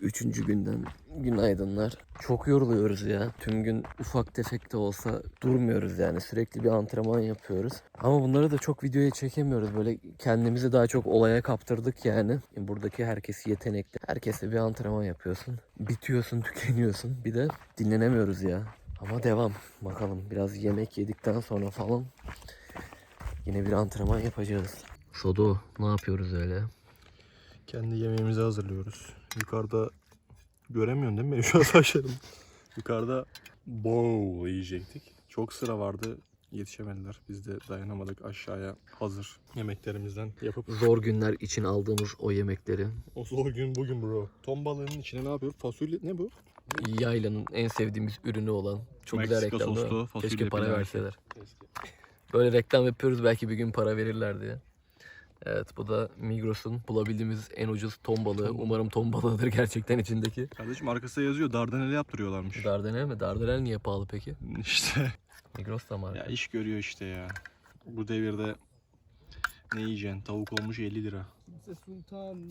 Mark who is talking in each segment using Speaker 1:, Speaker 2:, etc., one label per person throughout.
Speaker 1: Üçüncü günden günaydınlar. Çok yoruluyoruz ya. Tüm gün ufak tefek de olsa durmuyoruz yani. Sürekli bir antrenman yapıyoruz. Ama bunları da çok videoya çekemiyoruz. Böyle kendimizi daha çok olaya kaptırdık yani. Buradaki herkes yetenekli. Herkese bir antrenman yapıyorsun. Bitiyorsun, tükeniyorsun. Bir de dinlenemiyoruz ya. Ama devam. Bakalım biraz yemek yedikten sonra falan yine bir antrenman yapacağız. Sodo ne yapıyoruz öyle?
Speaker 2: Kendi yemeğimizi hazırlıyoruz. Yukarıda göremiyorsun değil mi benim şu an saçlarım? Yukarıda bowl yiyecektik. Çok sıra vardı. Yetişemediler. Biz de dayanamadık aşağıya hazır yemeklerimizden yapıp.
Speaker 1: Zor günler için aldığımız o yemekleri
Speaker 2: O zor gün bugün bro. Ton balığının içine ne yapıyor? Fasulye ne bu?
Speaker 1: Yaylanın en sevdiğimiz ürünü olan çok güzel
Speaker 2: Meksika
Speaker 1: reklam değil mi?
Speaker 2: soslu
Speaker 1: Keşke para verseler. Böyle reklam yapıyoruz belki bir gün para verirler diye. Evet bu da Migros'un bulabildiğimiz en ucuz ton balığı. Umarım ton balığıdır gerçekten içindeki.
Speaker 2: Kardeşim arkasında yazıyor. Dardaneli yaptırıyorlarmış.
Speaker 1: Dardanel mi? Dardanel niye pahalı peki?
Speaker 2: İşte.
Speaker 1: Migros da marka.
Speaker 2: Ya iş görüyor işte ya. Bu devirde ne yiyeceksin? Tavuk olmuş 50 lira.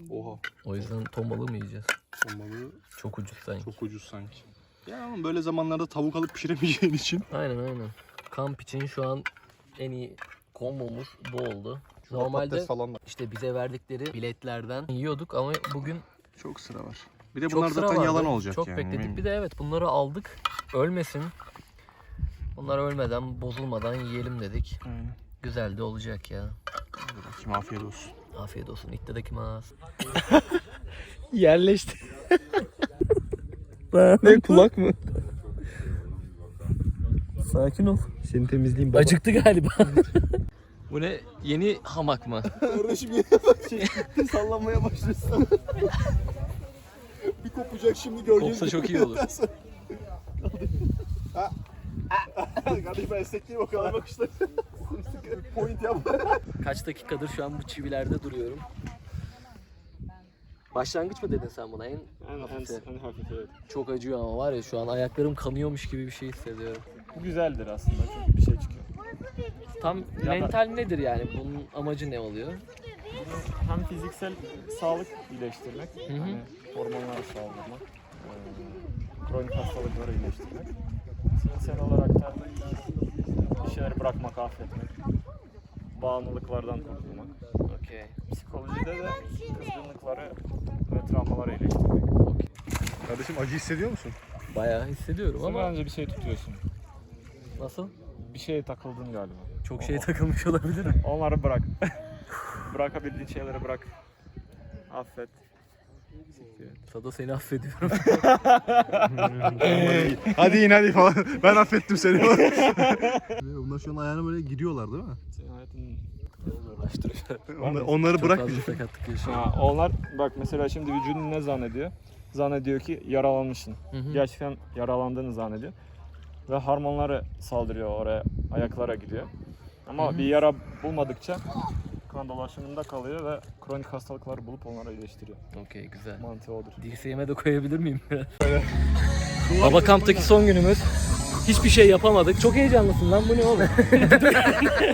Speaker 2: Oha.
Speaker 1: O yüzden ton balığı mı yiyeceğiz?
Speaker 2: Ton balığı
Speaker 1: Çok ucuz sanki.
Speaker 2: çok ucuz sanki. Ya ama böyle zamanlarda tavuk alıp pişiremeyeceğin için.
Speaker 1: Aynen aynen. Kamp için şu an en iyi kombomuz bu oldu.
Speaker 2: Şurada
Speaker 1: Normalde
Speaker 2: patates falan var.
Speaker 1: işte bize verdikleri biletlerden yiyorduk ama bugün
Speaker 2: Çok sıra var. Bir de
Speaker 1: çok
Speaker 2: bunlar
Speaker 1: sıra
Speaker 2: zaten
Speaker 1: vardı.
Speaker 2: yalan olacak
Speaker 1: Çok
Speaker 2: yani.
Speaker 1: bekledik. Bir de evet bunları aldık. Ölmesin. Bunlar ölmeden, bozulmadan yiyelim dedik.
Speaker 2: Aynen.
Speaker 1: Güzel de olacak ya.
Speaker 2: Hadi bakayım afiyet olsun.
Speaker 1: Afiyet olsun. İttedekim ağız.
Speaker 2: Yerleşti. ne kulak mı?
Speaker 1: Sakin ol.
Speaker 2: Seni temizleyeyim baba.
Speaker 1: Acıktı galiba. Bu ne? Yeni hamak mı?
Speaker 2: Kardeşim yine bak şey sallanmaya başlıyorsun. bir kopacak şimdi göreceğiz.
Speaker 1: Kopsa çok iyi olur.
Speaker 2: Kardeşim ben esnekliyim o kadar bak işte. Point yap.
Speaker 1: Kaç dakikadır şu an bu çivilerde duruyorum. Başlangıç mı dedin sen buna? En
Speaker 3: En,
Speaker 1: Hafif.
Speaker 3: en, en hafif evet.
Speaker 1: çok acıyor ama var ya şu an ayaklarım kanıyormuş gibi bir şey hissediyorum.
Speaker 3: Bu güzeldir aslında. Çok bir şey çıkıyor.
Speaker 1: Tam mental nedir yani? Bunun amacı ne oluyor?
Speaker 3: Hem fiziksel sağlık iyileştirmek,
Speaker 1: Hı hı.
Speaker 3: hani hormonları sağlamak, eee, kronik hastalıkları iyileştirmek. Zihinsel olarak da bir şeyleri bırakmak, affetmek, bağımlılıklardan kurtulmak.
Speaker 1: Okey.
Speaker 3: Psikolojide de kızgınlıkları ve travmaları iyileştirmek.
Speaker 2: Kardeşim acı hissediyor musun?
Speaker 1: Bayağı hissediyorum
Speaker 3: Ama
Speaker 1: ama
Speaker 3: önce bir şey tutuyorsun.
Speaker 1: nasıl?
Speaker 3: Bir şeye takıldın galiba.
Speaker 1: Çok şey takılmış olabilirim.
Speaker 3: Onları bırak. Bırakabildiğin şeyleri bırak. Affet.
Speaker 1: Sado seni affediyorum.
Speaker 2: hadi in hadi falan. Ben affettim seni. Bunlar şu an ayağına böyle giriyorlar değil mi?
Speaker 3: Senin hayatın
Speaker 1: Uğraştırıyor.
Speaker 2: Onlar, onları
Speaker 1: Çok fazla sakatlık.
Speaker 3: Ha, onlar bak mesela şimdi vücudun ne zannediyor? Zannediyor ki yaralanmışsın.
Speaker 1: Hı hı.
Speaker 3: Gerçekten yaralandığını zannediyor. Ve hormonları saldırıyor oraya, ayaklara gidiyor. Ama
Speaker 1: Hı hı.
Speaker 3: bir yara bulmadıkça kan dolaşımında kalıyor ve kronik hastalıkları bulup onları iyileştiriyor.
Speaker 1: Okey güzel.
Speaker 3: Mantığı odur.
Speaker 1: Dirseğime de koyabilir miyim biraz? Baba kamptaki son günümüz. Hiçbir şey yapamadık. Çok heyecanlısın lan bu ne oğlum?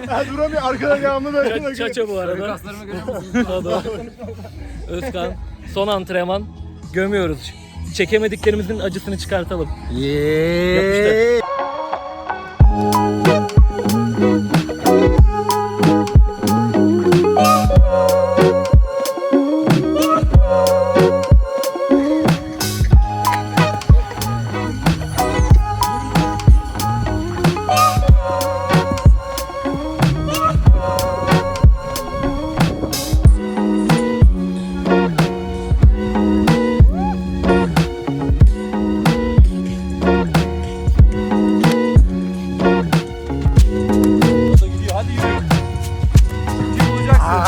Speaker 2: Ha duramıyor arkadan yağmlı böyle.
Speaker 1: Ça- Çaça bu arada. Kaslarımı görüyor musun? Özkan. Son antrenman. Gömüyoruz. Çekemediklerimizin acısını çıkartalım. Çok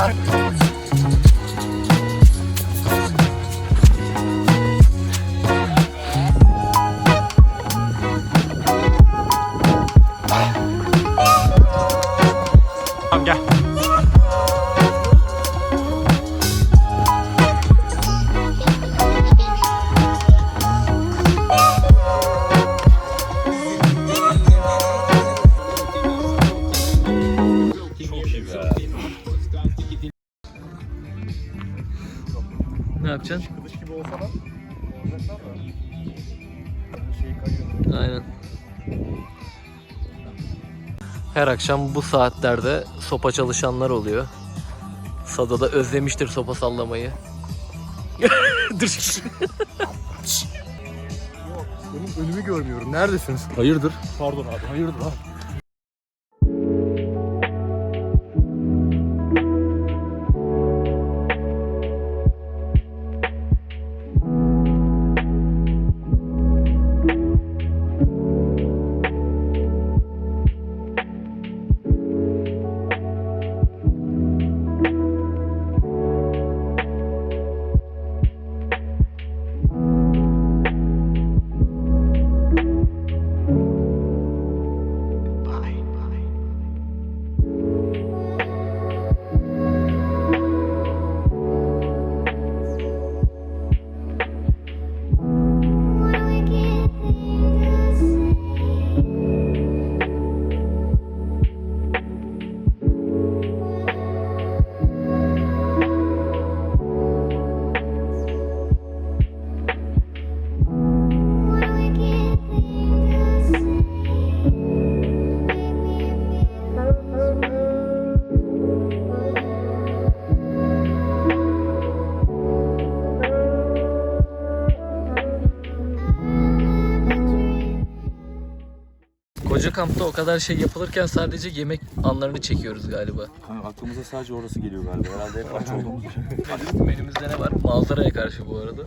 Speaker 1: iyi be. Yapıştır. Aynen. Her akşam bu saatlerde sopa çalışanlar oluyor. Sado da özlemiştir sopa sallamayı. Dur.
Speaker 2: Benim önümü görmüyorum. Neredesiniz?
Speaker 1: Hayırdır?
Speaker 2: Pardon abi. Hayırdır abi.
Speaker 1: Koca kampta o kadar şey yapılırken sadece yemek anlarını çekiyoruz galiba.
Speaker 4: Kanka aklımıza sadece orası geliyor galiba. Herhalde hep aç olduğumuz için.
Speaker 1: Menümüzde ne var? Manzaraya karşı bu arada.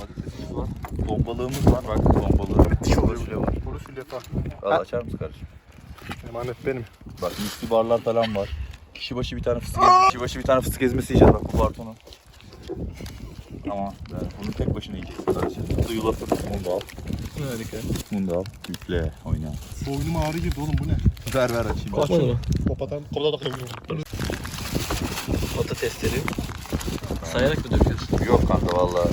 Speaker 4: Patatesimiz var. Ton balığımız var. Bak ton balığı. Fasulye var.
Speaker 2: Kuru sülyefa.
Speaker 4: Al açar mısın kardeşim?
Speaker 2: Emanet benim.
Speaker 4: Bak misli barlar falan var. Kişi başı bir tane fıstık ezmesi. Kişi başı bir tane fıstık ezmesi yiyeceğiz bak bu kartonu. Ama yani bunu tek başına yiyeceksin sadece. Bu da yulafı. Bunu da al.
Speaker 1: Harika.
Speaker 4: Bunu da al. Üfle. Oyna.
Speaker 2: Boynuma ağrı girdi oğlum bu ne?
Speaker 4: Ver ver açayım.
Speaker 1: Aç onu.
Speaker 2: Kopatan, kopata da koyuyorum.
Speaker 1: Patatesleri sayarak mı döküyorsun?
Speaker 4: Yok kanka valla.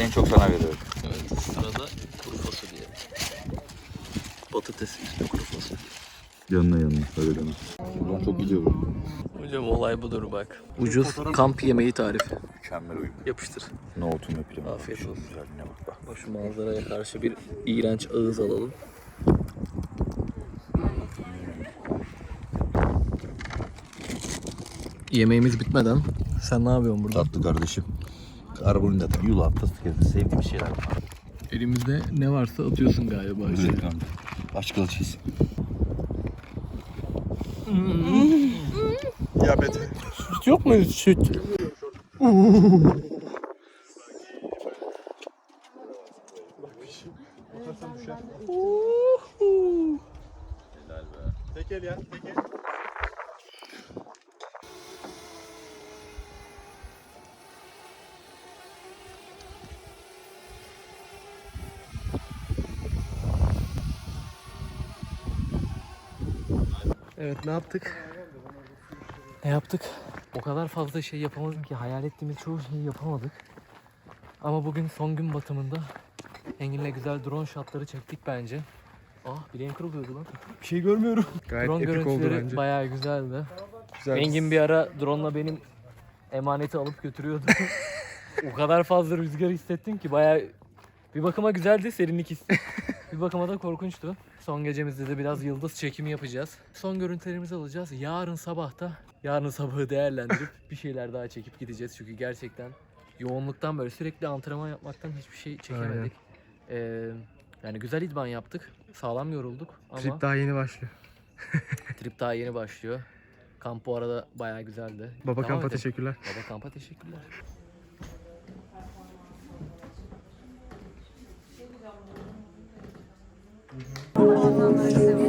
Speaker 4: En çok sana veriyorum.
Speaker 1: Evet. Sırada kuru fasulye. Patates üstü kuru fasulye.
Speaker 4: Yanına yanına. Öyle deme. Buradan çok gidiyor bu.
Speaker 1: Hocam olay budur bak. Ucuz kamp yemeği tarifi.
Speaker 4: Mükemmel uyum.
Speaker 1: Yapıştır.
Speaker 4: Ve pilavı.
Speaker 1: Afiyet olsun.
Speaker 4: Güzelliğine bak bak.
Speaker 1: Şu manzaraya karşı bir iğrenç ağız alalım. Yemeğimiz bitmeden sen ne yapıyorsun burada?
Speaker 4: Tatlı kardeşim. Karbonhidrat, yulaf, fıstık ezmesi sevdiğim şeyler.
Speaker 1: Elimizde ne varsa atıyorsun galiba.
Speaker 4: Güzel kanka. Aç kılıçıyız.
Speaker 2: Diyabet. Süt yok mu süt?
Speaker 1: Evet ne yaptık? Ne yaptık? O kadar fazla şey yapamadım ki hayal ettiğimiz çoğu şeyi yapamadık. Ama bugün son gün batımında Engin'le güzel drone shotları çektik bence. Ah bileğim kırılıyordu lan.
Speaker 2: Bir şey görmüyorum. Gayet
Speaker 1: drone
Speaker 2: epik oldu
Speaker 1: görüntüleri
Speaker 2: bence.
Speaker 1: bayağı güzeldi.
Speaker 2: Güzel.
Speaker 1: Engin bir ara drone'la benim emaneti alıp götürüyordu. o kadar fazla rüzgar hissettim ki bayağı bir bakıma güzeldi serinlik hissi. bir bakıma da korkunçtu. Son gecemizde de biraz yıldız çekimi yapacağız. Son görüntülerimizi alacağız. Yarın sabah da yarın sabahı değerlendirip bir şeyler daha çekip gideceğiz. Çünkü gerçekten yoğunluktan böyle sürekli antrenman yapmaktan hiçbir şey çekemedik. Ee, yani güzel idman yaptık. Sağlam yorulduk ama
Speaker 2: Trip daha yeni başlıyor.
Speaker 1: Trip daha yeni başlıyor. Kamp bu arada bayağı güzeldi.
Speaker 2: Baba
Speaker 1: Devam
Speaker 2: kampa
Speaker 1: edelim.
Speaker 2: teşekkürler.
Speaker 1: Baba kampa teşekkürler. Aleluya.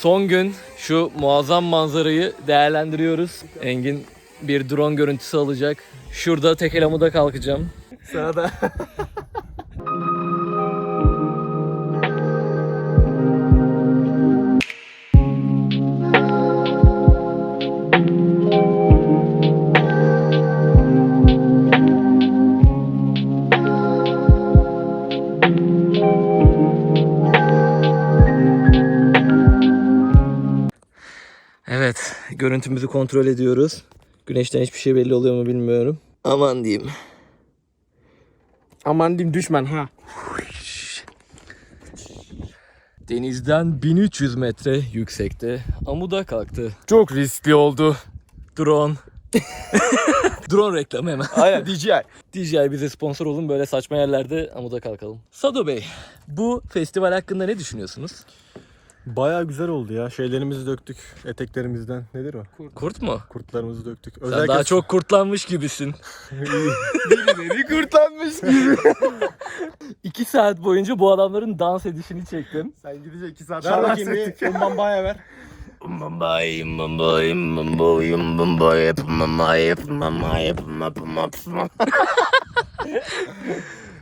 Speaker 1: Son gün şu muazzam manzarayı değerlendiriyoruz. Engin bir drone görüntüsü alacak. Şurada tekel amuda kalkacağım.
Speaker 3: Sana da.
Speaker 1: görüntümüzü kontrol ediyoruz. Güneşten hiçbir şey belli oluyor mu bilmiyorum. Aman diyeyim.
Speaker 3: Aman diyeyim düşman ha.
Speaker 1: Denizden 1300 metre yüksekte amuda kalktı.
Speaker 3: Çok riskli oldu.
Speaker 1: Drone. Drone reklamı hemen.
Speaker 3: Aynen DJI.
Speaker 1: DJI bize sponsor olun böyle saçma yerlerde amuda kalkalım. Sado Bey, bu festival hakkında ne düşünüyorsunuz?
Speaker 2: Baya güzel oldu ya. Şeylerimizi döktük eteklerimizden. Nedir o?
Speaker 1: Kurt mu?
Speaker 2: Kurtlarımızı döktük.
Speaker 1: Sen daha çok kurtlanmış gibisin.
Speaker 3: Biri kurtlanmış gibi.
Speaker 1: İki saat boyunca bu adamların dans edişini çektim.
Speaker 3: Sen gidince 2 saat
Speaker 2: Ver
Speaker 3: daha
Speaker 2: bakayım bir umbambaya ver.
Speaker 1: Mumbai, Mumbai, Mumbai, Mumbai, Mumbai, Mumbai, Mumbai.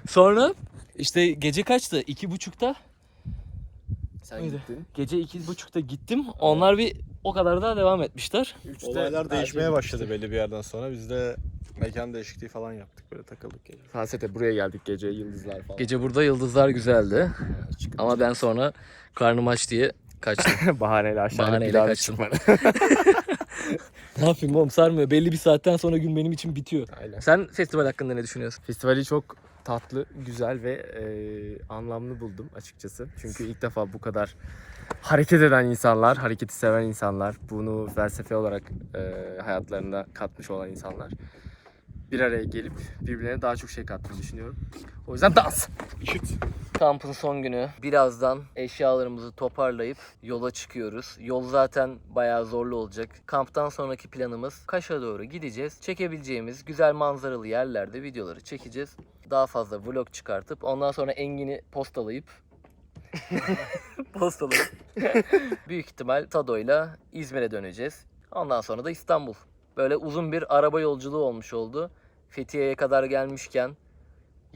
Speaker 1: Sonra işte gece kaçtı? İki buçukta.
Speaker 3: Sen
Speaker 1: Mıydı?
Speaker 3: gittin.
Speaker 1: Gece iki buçukta gittim. Onlar bir o kadar daha devam etmişler.
Speaker 2: Olaylar değişmeye başladı belli bir yerden sonra. Biz de mekan değişikliği falan yaptık. Böyle takıldık gece.
Speaker 3: Falsete buraya geldik gece yıldızlar falan.
Speaker 1: Gece burada yıldızlar güzeldi. Ama ben sonra karnım aç diye kaçtım.
Speaker 3: Bahaneyle aşağıda
Speaker 1: Bahaneyle kaçtım. ne yapayım oğlum sarmıyor. Belli bir saatten sonra gün benim için bitiyor.
Speaker 3: Aynen.
Speaker 1: Sen festival hakkında ne düşünüyorsun?
Speaker 3: Festivali çok tatlı, güzel ve e, anlamlı buldum açıkçası. Çünkü ilk defa bu kadar hareket eden insanlar, hareketi seven insanlar, bunu felsefe olarak e, hayatlarına katmış olan insanlar bir araya gelip birbirlerine daha çok şey kattığını düşünüyorum. O yüzden dans.
Speaker 1: Kampın son günü. Birazdan eşyalarımızı toparlayıp yola çıkıyoruz. Yol zaten bayağı zorlu olacak. Kamptan sonraki planımız Kaş'a doğru gideceğiz. Çekebileceğimiz güzel manzaralı yerlerde videoları çekeceğiz. Daha fazla vlog çıkartıp ondan sonra Engin'i postalayıp postalayıp büyük ihtimal Tado'yla İzmir'e döneceğiz. Ondan sonra da İstanbul. Böyle uzun bir araba yolculuğu olmuş oldu. Fethiye'ye kadar gelmişken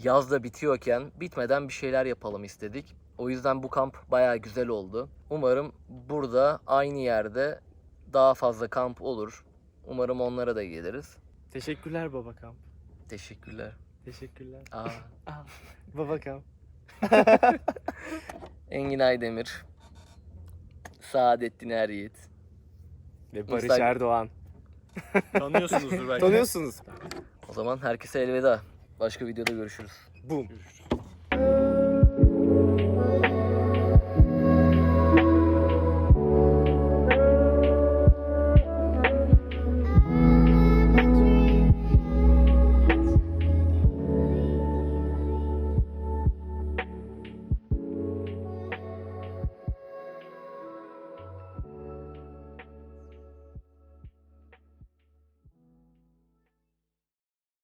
Speaker 1: yaz da bitiyorken bitmeden bir şeyler yapalım istedik. O yüzden bu kamp bayağı güzel oldu. Umarım burada aynı yerde daha fazla kamp olur. Umarım onlara da geliriz.
Speaker 3: Teşekkürler Babakam.
Speaker 1: Teşekkürler.
Speaker 3: Teşekkürler.
Speaker 1: Aa,
Speaker 3: Babakam.
Speaker 1: Engin Aydemir. Saadettin Eryit.
Speaker 3: Ve Barış
Speaker 1: Instagram-
Speaker 3: Erdoğan.
Speaker 2: Tanıyorsunuzdur belki.
Speaker 3: Tanıyorsunuz.
Speaker 1: O zaman herkese elveda. Başka videoda görüşürüz.
Speaker 3: Boom.